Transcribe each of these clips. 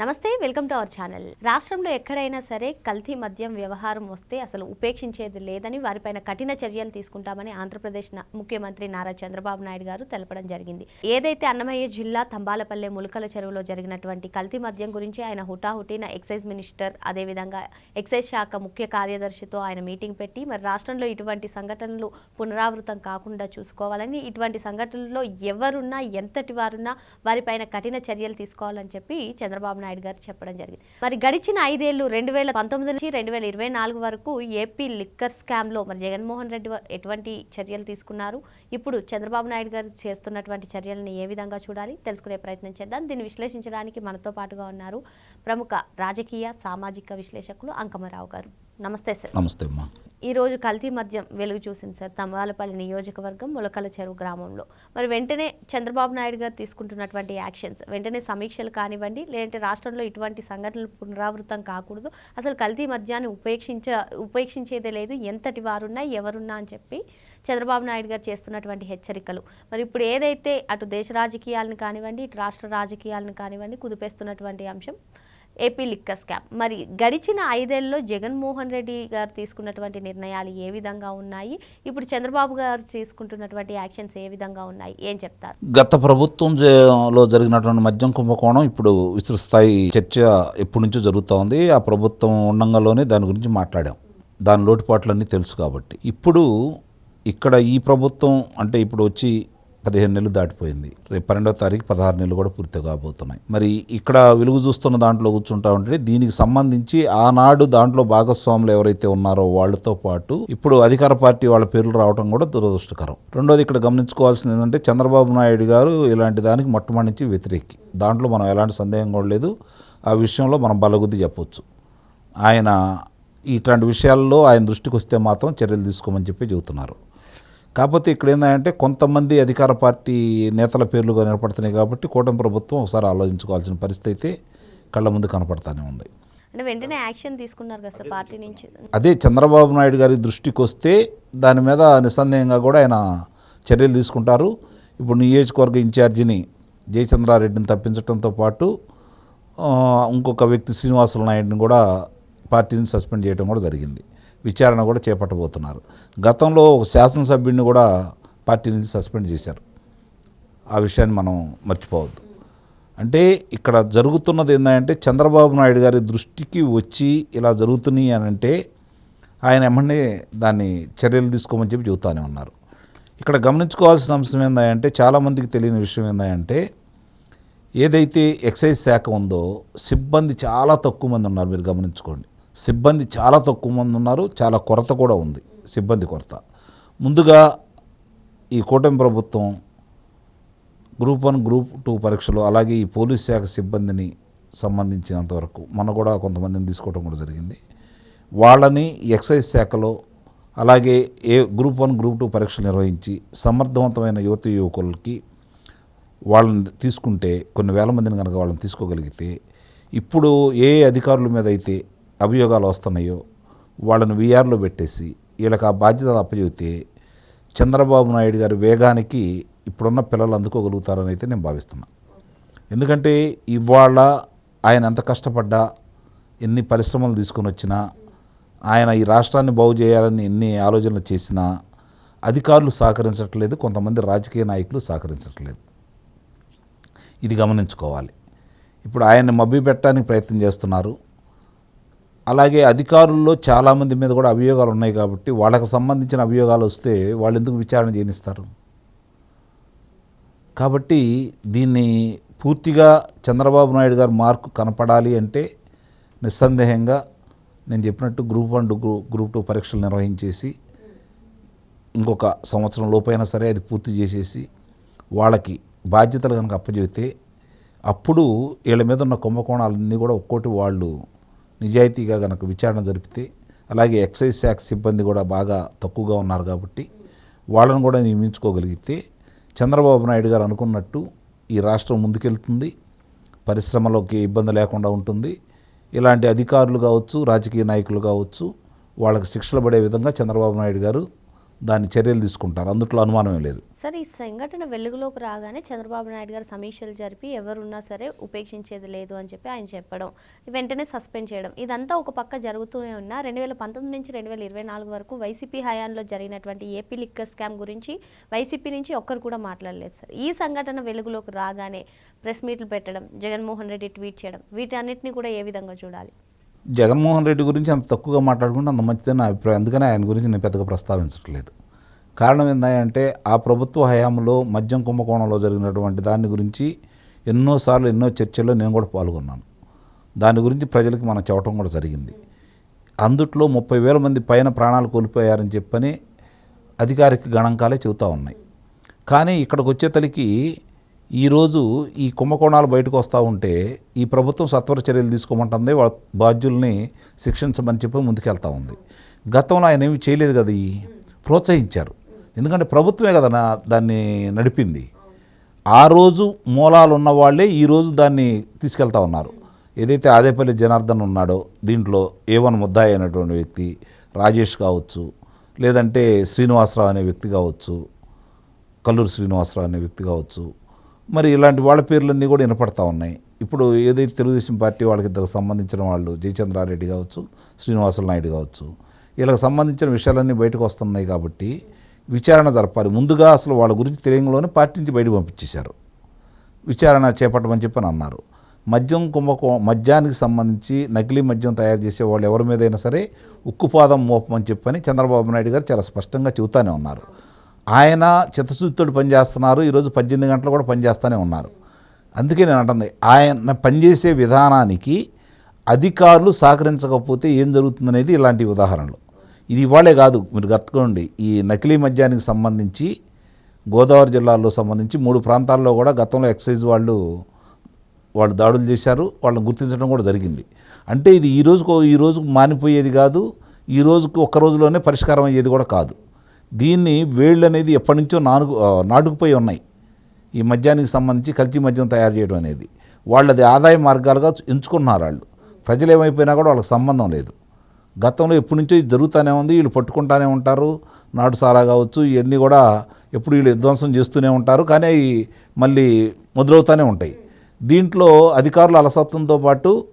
నమస్తే welcome to our channel. రాష్ట్రంలో ఎక్కడైనా సరే కల్తీ మద్యం వ్యవహారం వస్తే అసలు ఉపేక్షించేది లేదని వారిపైన కఠిన చర్యలు తీసుకుంటామని ఆంధ్రప్రదేశ్ ముఖ్యమంత్రి నారా చంద్రబాబు నాయుడు గారు తెలపడం జరిగింది. ఏదైతే అన్నమయ్య జిల్లా తంబాలపల్లె ములకల చెరువులో జరిగినటువంటి కల్తీ మద్యం గురించి ఆయన హుటాహుటిన ఎక్సైజ్ మినిస్టర్ అదేవిధంగా ఎక్సైజ్ శాఖ ముఖ్య కార్యదర్శితో ఆయన మీటింగ్ పెట్టి మరి రాష్ట్రంలో ఇటువంటి సంఘటనలు పునరావృతం కాకుండా చూసుకోవాలని ఇటువంటి సంఘటనల్లో ఎవరున్నా ఎంతటి వారున్నా వారిపైన కఠిన చర్యలు తీసుకోవాలని చెప్పి చంద్రబాబు నాయుడు గారు చెప్పడం జరిగింది. మరి గడిచిన ఐదేళ్ళు రెండు వేల పంతొమ్మిది నుంచి రెండు వేల ఇరవై నాలుగు వరకు ఏపీ లిక్కర్ స్కామ్లో మరి జగన్మోహన్ రెడ్డి ఎటువంటి చర్యలు తీసుకున్నారు? ఇప్పుడు చంద్రబాబు నాయుడు గారు చేస్తున్నటువంటి చర్యలను ఏ విధంగా చూడాలి? తెలుసుకునే ప్రయత్నం చేద్దాం. దీన్ని విశ్లేషించడానికి మనతో పాటుగా ఉన్నారు ప్రముఖ రాజకీయ సామాజిక విశ్లేషకులు అంకమరావు గారు. నమస్తే సార్. నమస్తే అమ్మా. ఈ రోజు కల్తీ మద్యం వెలుగు చూసింది సార్. తమ్మాలపల్లి నియోజకవర్గం ములకల చెరువు గ్రామంలో. మరి వెంటనే చంద్రబాబు నాయుడు గారు తీసుకుంటున్నటువంటి యాక్షన్స్ వెంటనే సమీక్షలు కానివ్వండి లేదంటే రాష్ట్రంలో ఇటువంటి సంఘటనలు పునరావృతం కాకూడదు. అసలు కల్తీ మద్యాన్ని ఉపేక్షించ ఉపేక్షించేదే లేదు. ఎంతటి వారున్నా ఎవరున్నా అని చెప్పి చంద్రబాబు నాయుడు గారు చేస్తున్నటువంటి హెచ్చరికలు. మరి ఇప్పుడు ఏదైతే అటు దేశ రాజకీయాలను కానివ్వండి ఇటు రాష్ట్ర రాజకీయాలను కానివ్వండి కుదిపేస్తున్నటువంటి అంశం ఏపీ లిక్కస్ స్కామ్. మరి గడిచిన ఐదేళ్ళలో జగన్మోహన్ రెడ్డి గారు తీసుకున్నటువంటి నిర్ణయాలు ఏ విధంగా ఉన్నాయి? ఇప్పుడు చంద్రబాబు గారు తీసుకుంటున్నటువంటి యాక్షన్స్ ఏ విధంగా ఉన్నాయి? ఏం చెప్తారు? గత ప్రభుత్వం లో జరిగినటువంటి మద్యం కుంభకోణం ఇప్పుడు విస్తృత స్థాయి చర్చ ఎప్పటి నుంచో జరుగుతూ ఉంది. ఆ ప్రభుత్వం ఉండంగాలోనే దాని గురించి మాట్లాడాం. దాని లోటుపాట్లన్నీ తెలుసు కాబట్టి. ఇప్పుడు ఇక్కడ ఈ ప్రభుత్వం అంటే ఇప్పుడు వచ్చి పదిహేను నెలలు దాటిపోయింది. రేపు పన్నెండో తారీఖు పదహారు నెలలు కూడా పూర్తి కాబోతున్నాయి. మరి ఇక్కడ వెలుగు చూస్తున్న దాంట్లో కూర్చుంటా ఉంటే దీనికి సంబంధించి ఆనాడు దాంట్లో భాగస్వాములు ఎవరైతే ఉన్నారో వాళ్ళతో పాటు ఇప్పుడు అధికార పార్టీ వాళ్ళ పేర్లు రావడం కూడా దురదృష్టకరం. రెండోది ఇక్కడ గమనించుకోవాల్సింది ఏంటంటే చంద్రబాబు నాయుడు గారు ఇలాంటి దానికి మొట్టమొదటి వ్యతిరేకి. దాంట్లో మనం ఎలాంటి సందేహం కూడా లేదు. ఆ విషయంలో మనం బలగుద్ది చెప్పొచ్చు. ఆయన ఇట్లాంటి విషయాల్లో ఆయన దృష్టికి వస్తే మాత్రం చర్యలు తీసుకోమని చెప్పి చెబుతున్నారు. కాకపోతే ఇక్కడ ఏంటంటే కొంతమంది అధికార పార్టీ నేతల పేర్లుగా నిలబడుతున్నాయి కాబట్టి కూటమి ప్రభుత్వం ఒకసారి ఆలోచించుకోవాల్సిన పరిస్థితి అయితే కళ్ళ ముందు కనపడతానే ఉంది. అంటే వెంటనే యాక్షన్ తీసుకున్నారు కదా పార్టీ నుంచి? అదే చంద్రబాబు నాయుడు గారి దృష్టికి వస్తే దాని మీద నిస్సందేహంగా కూడా ఆయన చర్యలు తీసుకుంటారు. ఇప్పుడు నియోజకవర్గ ఇన్ఛార్జిని జయచంద్రారెడ్డిని తప్పించడంతో పాటు ఇంకొక వ్యక్తి శ్రీనివాసులు నాయుడిని కూడా పార్టీని సస్పెండ్ చేయడం కూడా జరిగింది. విచారణ కూడా చేపట్టబోతున్నారు. గతంలో ఒక శాసనసభ్యుడిని కూడా పార్టీ నుంచి సస్పెండ్ చేశారు. ఆ విషయాన్ని మనం మర్చిపోవద్దు. అంటే ఇక్కడ జరుగుతున్నది ఏంటంటే చంద్రబాబు నాయుడు గారి దృష్టికి వచ్చి ఇలా జరుగుతున్నాయి అని అంటే ఆయన ఎమ్మడే దాన్ని చర్యలు తీసుకోమని చెప్పి చెబుతానే ఉన్నారు. ఇక్కడ గమనించుకోవాల్సిన అంశం ఏంటంటే చాలామందికి తెలియని విషయం ఏంటంటే ఏదైతే ఎక్సైజ్ శాఖ ఉందో సిబ్బంది చాలా తక్కువ మంది ఉన్నారు మీరు గమనించుకోండి. సిబ్బంది చాలా తక్కువ మంది ఉన్నారు చాలా కొరత కూడా ఉంది సిబ్బంది కొరత. ముందుగా ఈ కూటమి ప్రభుత్వం గ్రూప్ వన్ గ్రూప్ టూ పరీక్షలు అలాగే ఈ పోలీస్ శాఖ సిబ్బందిని సంబంధించినంతవరకు మన కూడా కొంతమందిని తీసుకోవడం కూడా జరిగింది. వాళ్ళని ఎక్సైజ్ శాఖలో అలాగే ఏ గ్రూప్ వన్ గ్రూప్ టూ పరీక్షలు నిర్వహించి సమర్థవంతమైన యువతి యువకులకి వాళ్ళని తీసుకుంటే కొన్ని వేల మందిని కనుక వాళ్ళని తీసుకోగలిగితే ఇప్పుడు ఏ అధికారుల మీద అయితే అభియోగాలు వస్తున్నాయో వాళ్ళని వీఆర్లో పెట్టేసి వీళ్ళకి ఆ బాధ్యతలు అప్పచెబితే చంద్రబాబు నాయుడు గారి వేగానికి ఇప్పుడున్న పిల్లలు అందుకోగలుగుతారని అయితే నేను భావిస్తున్నా. ఎందుకంటే ఇవాళ ఆయన ఎంత కష్టపడ్డా ఎన్ని పరిశ్రమలు తీసుకొని వచ్చినా ఆయన ఈ రాష్ట్రాన్ని బాగు చేయాలని ఎన్ని ఆలోచనలు చేసినా అధికారులు సహకరించట్లేదు కొంతమంది రాజకీయ నాయకులు సహకరించట్లేదు. ఇది గమనించుకోవాలి. ఇప్పుడు ఆయన్ని మబ్బి పెట్టడానికి ప్రయత్నం చేస్తున్నారు. అలాగే అధికారుల్లో చాలామంది మీద కూడా అభియోగాలు ఉన్నాయి కాబట్టి వాళ్ళకి సంబంధించిన అభియోగాలు వస్తే వాళ్ళు ఎందుకు విచారణ చేయనిస్తారు? కాబట్టి దీన్ని పూర్తిగా చంద్రబాబు నాయుడు గారు మార్కు కనపడాలి అంటే నిస్సందేహంగా నేను చెప్పినట్టు group one group group two పరీక్షలు నిర్వహించేసి ఇంకొక సంవత్సరం లోపైనా సరే అది పూర్తి చేసేసి వాళ్ళకి బాధ్యతలు కనుక అప్పచెబితే అప్పుడు వీళ్ళ మీద ఉన్న కుంభకోణాలన్నీ కూడా ఒక్కోటి వాళ్ళు నిజాయితీగా కనుక విచారణ జరిపితే అలాగే ఎక్సైజ్ శాఖ సిబ్బంది కూడా బాగా తక్కువగా ఉన్నారు కాబట్టి వాళ్ళను కూడా నియమించుకోగలిగితే చంద్రబాబు నాయుడు గారు అనుకున్నట్టు ఈ రాష్ట్రం ముందుకెళ్తుంది పరిశ్రమలోకి ఇబ్బంది లేకుండా ఉంటుంది. ఇలాంటి అధికారులు కావచ్చు రాజకీయ నాయకులు కావచ్చు వాళ్ళకి శిక్షలు పడే విధంగా చంద్రబాబు నాయుడు గారు దాని చర్యలు తీసుకుంటారు. అందుట్లో అనుమానమే లేదు. సార్ ఈ సంఘటన వెలుగులోకి రాగానే చంద్రబాబు నాయుడు గారు సమీక్షలు జరిపి ఎవరున్నా సరే ఉపేక్షించేది లేదు అని చెప్పి ఆయన చెప్పడం వెంటనే సస్పెండ్ చేయడం ఇదంతా ఒక పక్క జరుగుతూనే ఉన్నా రెండు వేల పంతొమ్మిది నుంచి రెండు వేల ఇరవై నాలుగు వరకు వైసీపీ హయాంలో జరిగినటువంటి ఏపీ లిక్కర్ స్కామ్ గురించి వైసీపీ నుంచి ఒక్కరు కూడా మాట్లాడలేదు సార్. ఈ సంఘటన వెలుగులోకి రాగానే ప్రెస్ మీట్లు పెట్టడం జగన్మోహన్ రెడ్డి ట్వీట్ చేయడం వీటన్నిటిని కూడా ఏ విధంగా చూడాలి? జగన్మోహన్ రెడ్డి గురించి అంత తక్కువగా మాట్లాడుకుంటే అంత మంచిదని నా అభిప్రాయం. అందుకని ఆయన గురించి నేను పెద్దగా ప్రస్తావించట్లేదు. కారణం ఏంటంటే ఆ ప్రభుత్వ హయాంలో మద్యం కుంభకోణంలో జరిగినటువంటి దాని గురించి ఎన్నోసార్లు ఎన్నో చర్చల్లో నేను కూడా పాల్గొన్నాను. దాని గురించి ప్రజలకు మనం చెప్పడం కూడా జరిగింది. అందుట్లో ముప్పై వేల మంది పైన ప్రాణాలు కోల్పోయారని చెప్పని అధికారిక గణాంకాలే చెబుతూ ఉన్నాయి. కానీ ఇక్కడికి వచ్చేతలికి ఈరోజు ఈ కుంభకోణాలు బయటకు వస్తూ ఉంటే ఈ ప్రభుత్వం సత్వర చర్యలు తీసుకోమంటుంది వాళ్ళ బాధ్యుల్ని శిక్షించమని చెప్పి ముందుకెళ్తా ఉంది. గతంలో ఆయన ఏమి చేయలేదు కదా ఈ. ప్రోత్సహించారు. ఎందుకంటే ప్రభుత్వమే కదా నా దాన్ని నడిపింది. ఆ రోజు మూలాలు ఉన్న వాళ్ళే ఈరోజు దాన్ని తీసుకెళ్తా ఉన్నారు. ఏదైతే ఆదేపల్లి జనార్దన్ ఉన్నాడో దీంట్లో ఏవన్ ముద్దాయి అయినటువంటి వ్యక్తి రాజేష్ కావచ్చు లేదంటే శ్రీనివాసరావు అనే వ్యక్తి కావచ్చు కల్లూరు శ్రీనివాసరావు అనే వ్యక్తి కావచ్చు మరి ఇలాంటి వాళ్ళ పేర్లన్నీ కూడా వినపడతా ఉన్నాయి. ఇప్పుడు ఏదైతే తెలుగుదేశం పార్టీ వాళ్ళకి ఇద్దరు సంబంధించిన వాళ్ళు జయచంద్రారెడ్డి కావచ్చు శ్రీనివాసుల నాయుడు కావచ్చు వీళ్ళకి సంబంధించిన విషయాలన్నీ బయటకు వస్తున్నాయి కాబట్టి విచారణ జరపాలి. ముందుగా అసలు వాళ్ళ గురించి తెలియంలోనే పార్టీ నుంచి బయటకు పంపించేశారు. విచారణ చేపట్టమని చెప్పని అన్నారు. మద్యం కుంభకో మద్యానికి సంబంధించి నకిలీ మద్యం తయారు చేసే వాళ్ళు ఎవరి మీదైనా సరే ఉక్కుపాదం మోపమని చెప్పని చంద్రబాబు నాయుడు గారు చాలా స్పష్టంగా చెబుతూనే ఉన్నారు. ఆయన చిత్తశుద్ధితోటి పనిచేస్తున్నారు. ఈరోజు పద్దెనిమిది గంటలు కూడా పనిచేస్తూనే ఉన్నారు. అందుకే నేను అంటుంది ఆయన పనిచేసే విధానానికి అధికారులు సహకరించకపోతే ఏం జరుగుతుందనేది ఇలాంటి ఉదాహరణలు. ఇది ఇవాళే కాదు మీరు గుర్తుకోండి. ఈ నకిలీ మద్యానికి సంబంధించి గోదావరి జిల్లాలో సంబంధించి మూడు ప్రాంతాల్లో కూడా గతంలో ఎక్సైజ్ వాళ్ళు వాళ్ళు దాడులు చేశారు వాళ్ళని గుర్తించడం కూడా జరిగింది. అంటే ఇది ఈ రోజుకు ఈ రోజుకు మానిపోయేది కాదు ఈ రోజుకు ఒక్క రోజులోనే పరిష్కారం అయ్యేది కూడా కాదు. దీన్ని వేళ్ళు అనేది ఎప్పటి నుంచో నానుకు నాటుకుపోయి ఉన్నాయి. ఈ మద్యానికి సంబంధించి కల్తీ మద్యం తయారు చేయడం అనేది. వాళ్ళది ఆదాయ మార్గాలుగా ఎంచుకున్నారు వాళ్ళు. ప్రజలు ఏమైపోయినా కూడా వాళ్ళకి సంబంధం లేదు. గతంలో ఎప్పటి నుంచో ఇది జరుగుతూనే ఉంది వీళ్ళు పట్టుకుంటానే ఉంటారు నాటు సారా కావచ్చు ఇవన్నీ కూడా ఎప్పుడు వీళ్ళు విధ్వంసం చేస్తూనే ఉంటారు కానీ అవి మళ్ళీ మొదలవుతూనే ఉంటాయి. దీంట్లో అధికారుల అలసత్వంతో పాటు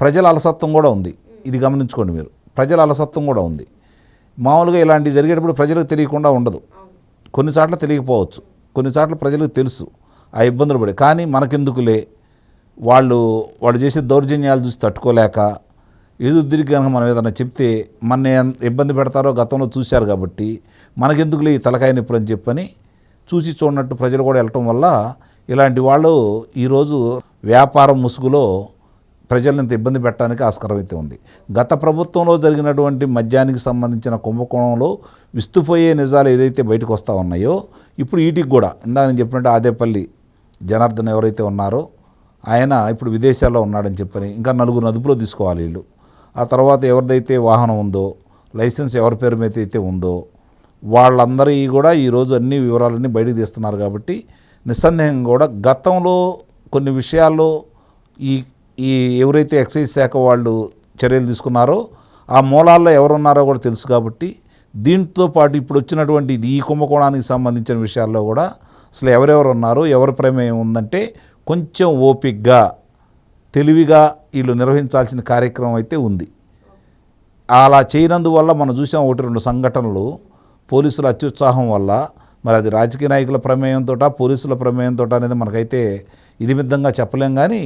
ప్రజల అలసత్వం కూడా ఉంది. ఇది గమనించుకోండి మీరు. ప్రజల అలసత్వం కూడా ఉంది. మామూలుగా ఇలాంటివి జరిగేటప్పుడు ప్రజలకు తెలియకుండా ఉండదు. కొన్ని చోట్ల తెలియకపోవచ్చు. కొన్ని చోట్ల ప్రజలకు తెలుసు. ఆ ఇబ్బందులు పడే. కానీ మనకెందుకులే? వాళ్ళు వాళ్ళు చేసే దౌర్జన్యాలు చూసి తట్టుకోలేక ఏదో తిరిగి కనుక మనం ఏదైనా చెప్తే మన ఇబ్బంది పెడతారో గతంలో చూశారు కాబట్టి మనకెందుకులే ఈ తలకాయ నొప్పులు అని చెప్పని చూసి చూడనట్టు ప్రజలు కూడా వెళ్ళటం వల్ల ఇలాంటి వాళ్ళు ఈరోజు వ్యాపారం ముసుగులో ప్రజలను ఇంత ఇబ్బంది పెట్టడానికి ఆస్కారం అయితే ఉంది. గత ప్రభుత్వంలో జరిగినటువంటి మద్యానికి సంబంధించిన కుంభకోణంలో విస్తుపోయే నిజాలు ఏదైతే బయటకు వస్తూ ఉన్నాయో ఇప్పుడు వీటికి కూడా ఇందాక నేను చెప్పినట్టు ఆదేపల్లి జనార్దన్ ఎవరైతే ఉన్నారో ఆయన ఇప్పుడు విదేశాల్లో ఉన్నాడని చెప్పని ఇంకా నలుగురు అదుపులో తీసుకోవాలి వీళ్ళు. ఆ తర్వాత ఎవరిదైతే వాహనం ఉందో లైసెన్స్ ఎవరి పేరు మీద అయితే ఉందో వాళ్ళందరి కూడా ఈరోజు అన్ని వివరాలన్నీ బయటకు తీస్తున్నారు కాబట్టి నిస్సందేహంగా కూడా గతంలో కొన్ని విషయాల్లో ఈ ఈ ఎవరైతే ఎక్సైజ్ శాఖ వాళ్ళు చర్యలు తీసుకున్నారో ఆ మూలాల్లో ఎవరున్నారో కూడా తెలుసు కాబట్టి దీంతో పాటు ఇప్పుడు వచ్చినటువంటి ఇది ఈ కుంభకోణానికి సంబంధించిన విషయాల్లో కూడా అసలు ఎవరెవరు ఉన్నారో ఎవరి ప్రమేయం ఉందంటే కొంచెం ఓపిక్గా తెలివిగా వీళ్ళు నిర్వహించాల్సిన కార్యక్రమం అయితే ఉంది. అలా చేయనందువల్ల మనం చూసాం ఒకటి రెండు సంఘటనలు పోలీసుల అత్యుత్సాహం వల్ల మరి అది రాజకీయ నాయకుల ప్రమేయంతో పోలీసుల ప్రమేయంతో అనేది మనకైతే ఇది విధంగా చెప్పలేం కానీ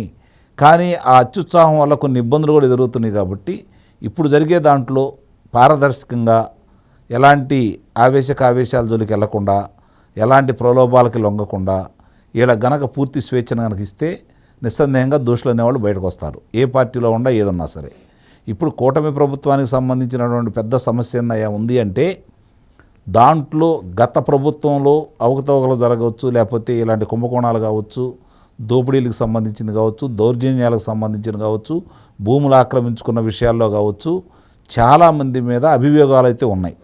కానీ ఆ అత్యుత్సాహం వల్ల కొన్ని ఇబ్బందులు కూడా ఎదురవుతున్నాయి కాబట్టి ఇప్పుడు జరిగే దాంట్లో పారదర్శకంగా ఎలాంటి ఆవేశక ఆవేశాల జోలికి వెళ్ళకుండా ఎలాంటి ప్రలోభాలకి లొంగకుండా ఇలా గనక పూర్తి స్వేచ్ఛను కనుక ఇస్తే నిస్సందేహంగా దోషులు అనేవాళ్ళు బయటకు వస్తారు. ఏ పార్టీలో ఉండా ఏదన్నా సరే. ఇప్పుడు కూటమి ప్రభుత్వానికి సంబంధించినటువంటి పెద్ద సమస్య ఏందయ్యా ఉంది అంటే దాంట్లో గత ప్రభుత్వంలో అవకతవకలు జరగవచ్చు లేకపోతే ఇలాంటి కుంభకోణాలు కావచ్చు దోపిడీలకు సంబంధించింది కావచ్చు దౌర్జన్యాలకు సంబంధించింది కావచ్చు భూములు ఆక్రమించుకున్న విషయాల్లో కావచ్చు చాలామంది మీద అభియోగాలు అయితే ఉన్నాయి.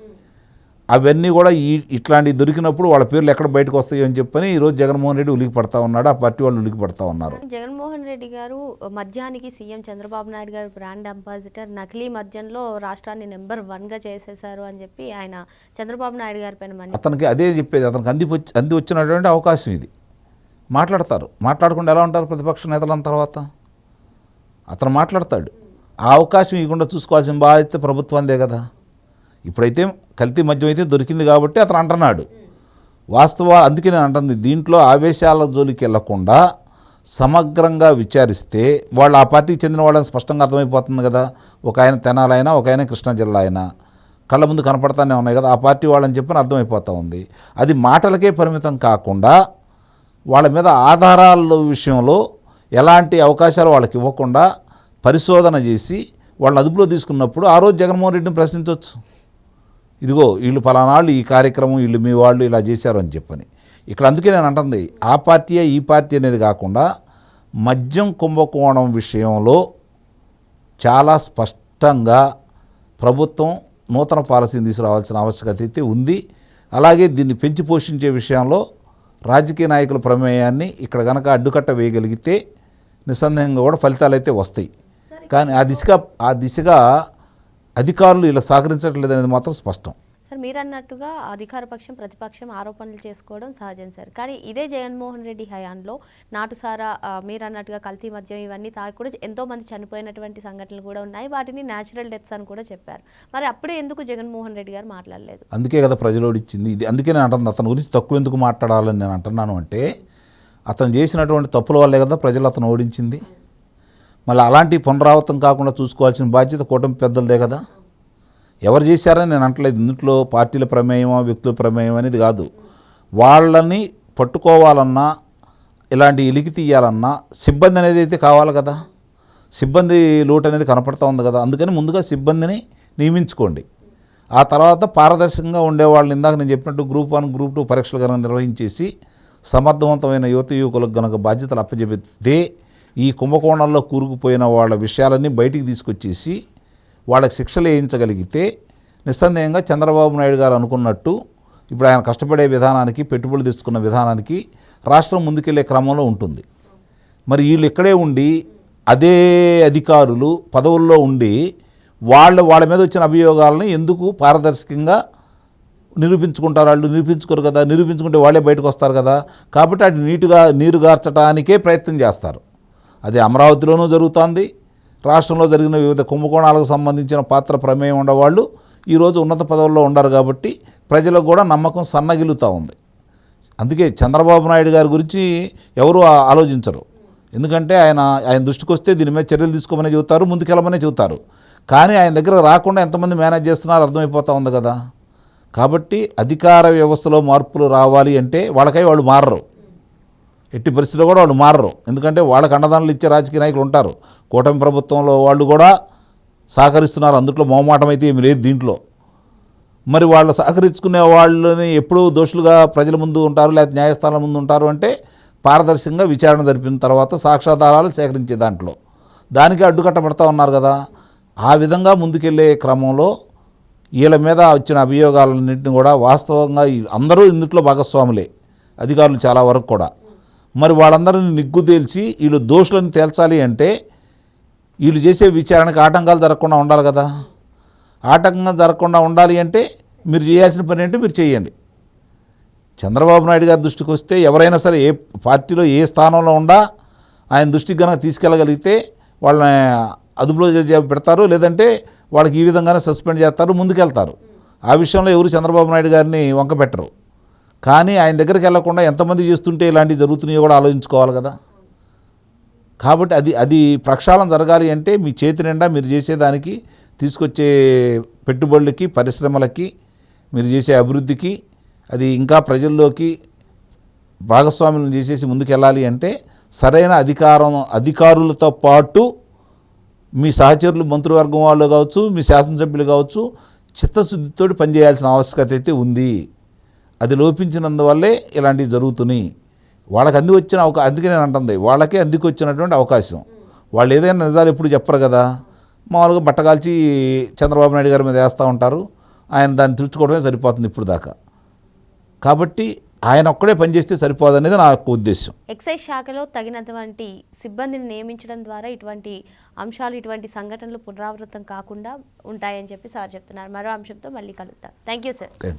అవన్నీ కూడా ఈ ఇట్లాంటివి దొరికినప్పుడు వాళ్ళ పేర్లు ఎక్కడ బయటకు వస్తాయో అని చెప్పని ఈరోజు జగన్మోహన్ రెడ్డి ఉలికి పడతా ఉన్నాడు. ఆ పార్టీ వాళ్ళు ఉలికి పడతా ఉన్నారు. జగన్మోహన్ రెడ్డి గారు మద్యానికి సీఎం చంద్రబాబు నాయుడు గారు బ్రాండ్ అంబాసిడర్ నకిలీ మద్యంలో రాష్ట్రాన్ని నెంబర్ వన్గా చేసేశారు అని చెప్పి ఆయన చంద్రబాబు నాయుడు గారి పైన అతనికి అదే చెప్పేది. అతనికి అంది అంది వచ్చినటువంటి అవకాశం ఇది. మాట్లాడతారు. మాట్లాడకుండా ఎలా ఉంటారు ప్రతిపక్ష నేతల తర్వాత? అతను మాట్లాడతాడు. ఆ అవకాశం ఇవ్వకుండా చూసుకోవాల్సిన బాధ్యత ప్రభుత్వందే కదా. ఇప్పుడైతే కల్తీ మద్యం అయితే దొరికింది కాబట్టి అతను అంటున్నాడు. వాస్తవ అందుకే నేను అంటుంది దీంట్లో ఆవేశాల జోలికి వెళ్ళకుండా సమగ్రంగా విచారిస్తే వాళ్ళు ఆ పార్టీకి చెందిన వాళ్ళని స్పష్టంగా అర్థమైపోతుంది కదా. ఒక ఆయన తెనాలైనా ఒక ఆయన కృష్ణా జిల్లా అయినా కళ్ళ ముందు కనపడతానే ఉన్నాయి కదా. ఆ పార్టీ వాళ్ళని చెప్పని అర్థమైపోతూ ఉంది. అది మాటలకే పరిమితం కాకుండా వాళ్ళ మీద ఆధారాల విషయంలో ఎలాంటి అవకాశాలు వాళ్ళకి ఇవ్వకుండా పరిశోధన చేసి వాళ్ళని అదుపులో తీసుకున్నప్పుడు ఆ రోజు జగన్మోహన్ రెడ్డిని ప్రశ్నించవచ్చు ఇదిగో వీళ్ళు ఫలానాళ్ళు ఈ కార్యక్రమం వీళ్ళు మీ వాళ్ళు ఇలా చేశారు అని చెప్పని. ఇక్కడ అందుకే నేను అంటుంది ఆ పార్టీయే ఈ పార్టీ అనేది కాకుండా మద్యం కుంభకోణం విషయంలో చాలా స్పష్టంగా ప్రభుత్వం నూతన పాలసీని తీసుకురావాల్సిన ఆవశ్యకత అయితే ఉంది. అలాగే దీన్ని పెంచి పోషించే విషయంలో రాజకీయ నాయకుల ప్రమేయాన్ని ఇక్కడ కనుక అడ్డుకట్ట వేయగలిగితే నిస్సందేహంగా కూడా ఫలితాలు అయితే వస్తాయి కానీ ఆ దిశగా ఆ దిశగా అధికారులు ఇలా సహకరించట్లేదు అనేది మాత్రం స్పష్టం. సార్ మీరు అన్నట్టుగా అధికార పక్షం ప్రతిపక్షం ఆరోపణలు చేసుకోవడం సహజం సార్. కానీ ఇదే జగన్మోహన్ రెడ్డి హయాంలో నాటుసారా మీరు అన్నట్టుగా కల్తీ మద్యం ఇవన్నీ తాగి కూడా ఎంతో మంది చనిపోయినటువంటి సంఘటనలు కూడా ఉన్నాయి. వాటిని న్యాచురల్ డెత్స్ అని కూడా చెప్పారు. మరి అప్పుడే ఎందుకు జగన్మోహన్ రెడ్డి గారు మాట్లాడలేదు? అందుకే కదా ప్రజలు ఇచ్చింది. ఇది అందుకే నేను అంటున్నాను అతని గురించి తక్కువ ఎందుకు మాట్లాడాలని నేను అంటున్నాను అంటే అతను చేసినటువంటి తప్పుల వల్లే కదా ప్రజలు అతను ఓడించింది. మళ్ళీ అలాంటి పునరావృతం కాకుండా చూసుకోవాల్సిన బాధ్యత కూటమి పెద్దలదే కదా. ఎవరు చేశారని నేను అంటలేదు. ఇందులో పార్టీల ప్రమేయమా వ్యక్తుల ప్రమేయం అనేది కాదు. వాళ్ళని పట్టుకోవాలన్నా ఇలాంటి ఎలికి తీయాలన్నా సిబ్బంది అనేది అయితే కావాలి కదా. సిబ్బంది లోటు అనేది కనపడుతూ ఉంది కదా. అందుకని ముందుగా సిబ్బందిని నియమించుకోండి. ఆ తర్వాత పారదర్శకంగా ఉండేవాళ్ళని ఇందాక నేను చెప్పినట్టు గ్రూప్ వన్ గ్రూప్ టూ పరీక్షలు కనుక నిర్వహించేసి సమర్థవంతమైన యువత యువకులకు కనుక బాధ్యతలు అప్పచెబితే ఈ కుంభకోణంలో కూరుకుపోయిన వాళ్ళ విషయాలన్నీ బయటికి తీసుకొచ్చేసి వాళ్ళకి శిక్షలు వేయించగలిగితే నిస్సందేహంగా చంద్రబాబు నాయుడు గారు అనుకున్నట్టు ఇప్పుడు ఆయన కష్టపడే విధానానికి పెట్టుబడులు తెచ్చుకున్న విధానానికి రాష్ట్రం ముందుకెళ్ళే క్రమంలో ఉంటుంది. మరి వీళ్ళు ఇక్కడే ఉండి అదే అధికారులు పదవుల్లో ఉండి వాళ్ళ వాళ్ళ మీద వచ్చిన అభియోగాలను ఎందుకు పారదర్శకంగా నిరూపించుకుంటారు వాళ్ళు? నిరూపించుకోరు కదా. నిరూపించుకుంటే వాళ్ళే బయటకు వస్తారు కదా. కాబట్టి అటు నీటుగా నీరు గార్చడానికే ప్రయత్నం చేస్తారు. అది అమరావతిలోనూ జరుగుతోంది. రాష్ట్రంలో జరిగిన వివిధ కుంభకోణాలకు సంబంధించిన పాత్ర ప్రమేయం ఉండేవాళ్ళు ఈరోజు ఉన్నత పదవుల్లో ఉండరు కాబట్టి ప్రజలకు కూడా నమ్మకం సన్నగిలుతూ ఉంది. అందుకే చంద్రబాబు నాయుడు గారి గురించి ఎవరు ఆలోచించరు. ఎందుకంటే ఆయన ఆయన దృష్టికి వస్తే దీని మీద చర్యలు తీసుకోమని చెబుతారు ముందుకెళ్ళమని చెబుతారు. కానీ ఆయన దగ్గర రాకుండా ఎంతమంది మేనేజ్ చేస్తున్నారో అర్థమైపోతూ ఉంది కదా. కాబట్టి అధికార వ్యవస్థలో మార్పులు రావాలి అంటే వాళ్ళకై వాళ్ళు మారరు. ఎట్టి పరిస్థితిలో కూడా వాళ్ళు మారరు. ఎందుకంటే వాళ్ళకి అండదానాలు ఇచ్చే రాజకీయ నాయకులు ఉంటారు. కూటమి ప్రభుత్వంలో వాళ్ళు కూడా సహకరిస్తున్నారు. అందుట్లో మొహమాటం అయితే ఏమి లేదు దీంట్లో. మరి వాళ్ళు సహకరించుకునే వాళ్ళని ఎప్పుడూ దోషులుగా ప్రజల ముందు ఉంటారు లేకపోతే న్యాయస్థానం ముందు ఉంటారు అంటే పారదర్శకంగా విచారణ జరిపిన తర్వాత సాక్ష్యాధారాలు సేకరించే దాంట్లో. దానికి అడ్డుకట్టబడతా ఉన్నారు కదా. ఆ విధంగా ముందుకెళ్ళే క్రమంలో వీళ్ళ మీద వచ్చిన అభియోగాలన్నింటినీ కూడా వాస్తవంగా అందరూ ఇందుట్లో భాగస్వాములే. అధికారులు చాలా వరకు కూడా. మరి వాళ్ళందరిని నిగ్గు తేల్చి వీళ్ళు దోషులను తేల్చాలి అంటే వీళ్ళు చేసే విచారణకు ఆటంకాలు జరగకుండా ఉండాలి కదా. ఆటంకం జరగకుండా ఉండాలి అంటే మీరు చేయాల్సిన పని ఏంటో మీరు చేయండి. చంద్రబాబు నాయుడు గారి దృష్టికి వస్తే ఎవరైనా సరే ఏ పార్టీలో ఏ స్థానంలో ఉండా ఆయన దృష్టికి కనుక తీసుకెళ్ళగలిగితే వాళ్ళని అదుపులో పెడతారు లేదంటే వాళ్ళకి ఈ విధంగానే సస్పెండ్ చేస్తారు ముందుకెళ్తారు. ఆ విషయంలో ఎవరు చంద్రబాబు నాయుడు గారిని వంక పెట్టరు. కానీ ఆయన దగ్గరికి వెళ్ళకుండా ఎంతమంది చేస్తుంటే ఇలాంటివి జరుగుతున్నాయో కూడా ఆలోచించుకోవాలి కదా. కాబట్టి అది అది ప్రక్షాళన జరగాలి అంటే మీ చేతి నిండా మీరు చేసేదానికి తీసుకొచ్చే పెట్టుబడులకి పరిశ్రమలకి మీరు చేసే అభివృద్ధికి అది ఇంకా ప్రజల్లోకి భాగస్వాములను చేసేసి ముందుకెళ్ళాలి అంటే సరైన అధికారం అధికారులతో పాటు మీ సహచరులు మంత్రివర్గం వాళ్ళు కావచ్చు మీ శాసనసభ్యులు కావచ్చు చిత్తశుద్ధితో పనిచేయాల్సిన ఆవశ్యకత అయితే ఉంది. అది లోపించినందువల్లే ఇలాంటివి జరుగుతున్నాయి. వాళ్ళకి అంది వచ్చిన అవకా అందుకే నేను అంటుంది వాళ్ళకే అందుకు వచ్చినటువంటి అవకాశం. వాళ్ళు ఏదైనా నిజాలు ఎప్పుడు చెప్పరు కదా. మామూలుగా బట్టగాల్చి చంద్రబాబు నాయుడు గారి మీద వేస్తూ ఉంటారు. ఆయన దాన్ని తుడుచుకోవడమే సరిపోతుంది ఇప్పుడు దాకా. కాబట్టి ఆయన ఒక్కడే పనిచేస్తే సరిపోదనేది నా యొక్క ఉద్దేశం. ఎక్సైజ్ శాఖలో తగినటువంటి సిబ్బందిని నియమించడం ద్వారా ఇటువంటి అంశాలు ఇటువంటి సంఘటనలు పునరావృతం కాకుండా ఉంటాయని చెప్పి సార్ చెప్తున్నారు. మరో అంశంతో మళ్ళీ కలుద్దాం. Thank you sir